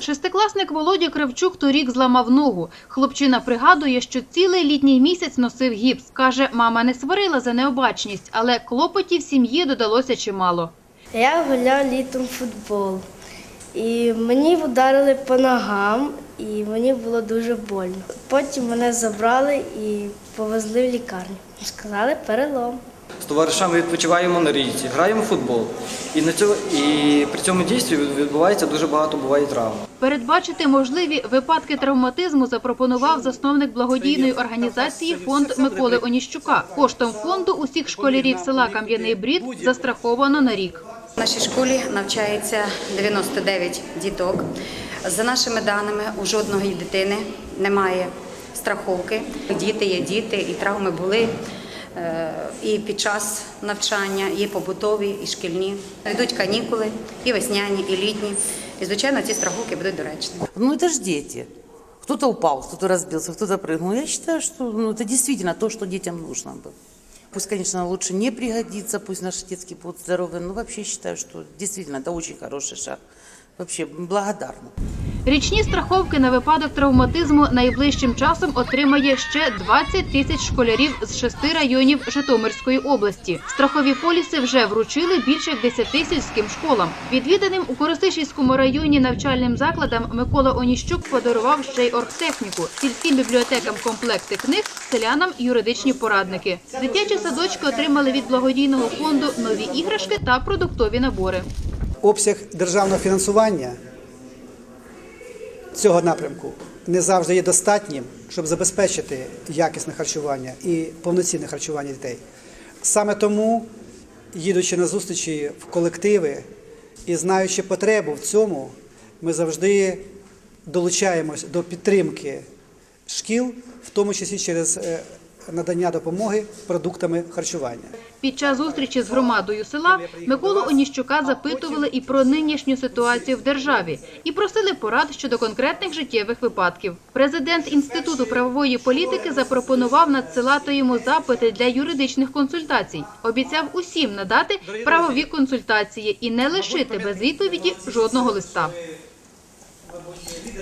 Шестикласник Володя Кравчук торік зламав ногу. Хлопчина пригадує, що цілий літній місяць носив гіпс. Каже, мама не сварила за необачність, але клопотів сім'ї додалося чимало. Я гуляв літом в футбол. І мені вдарили по ногам, і мені було дуже больно. Потім мене забрали і повезли в лікарню. Сказали перелом. Товаришами відпочиваємо на річці, граємо в футбол. І, на цьому, і при цьому дійстві відбувається дуже багато буває травм. Передбачити можливі випадки травматизму запропонував засновник благодійної організації фонд Миколи Оніщука. Коштом фонду усіх школярів села Кам'яний Брід застраховано на рік. В нашій школі навчається 99 діток. За нашими даними, у жодної дитини немає страховки. Діти є діти, і травми були і під час навчання, і побутові, і шкільні. Йдуть канікули, і весняні, і літні. І, звичайно, ці страховки будуть доречні. Ну, это же дети. Кто-то упал, кто-то разбился, кто-то прыгнул. Я считаю, что ну, это действительно то, что детям нужно было. Пусть, конечно, лучше не пригодится, пусть наши детки будут здоровы, но вообще считаю, что действительно это очень хороший шаг. Вообще благодарна. Річні страховки на випадок травматизму найближчим часом отримає ще 20 тисяч школярів з шести районів Житомирської області. Страхові поліси вже вручили більше як 10 сільським школам. Відвіданим у Коростишівському районі навчальним закладам Микола Оніщук подарував ще й оргтехніку, сільським бібліотекам комплекти книг, селянам юридичні порадники. Дитячі садочки отримали від благодійного фонду нові іграшки та продуктові набори. обсяг державного фінансування цього напрямку не завжди є достатнім, щоб забезпечити якісне харчування і повноцінне харчування дітей. Саме тому, їдучи на зустрічі в колективи і знаючи потребу в цьому, ми завжди долучаємось до підтримки шкіл, в тому числі через е, надання допомоги продуктами харчування. Під час зустрічі з громадою села Миколу Оніщука запитували і про нинішню ситуацію в державі, і просили порад щодо конкретних життєвих випадків. Президент інституту правової політики запропонував надсилати йому запити для юридичних консультацій. Обіцяв усім надати правові консультації і не лишити без відповіді жодного листа.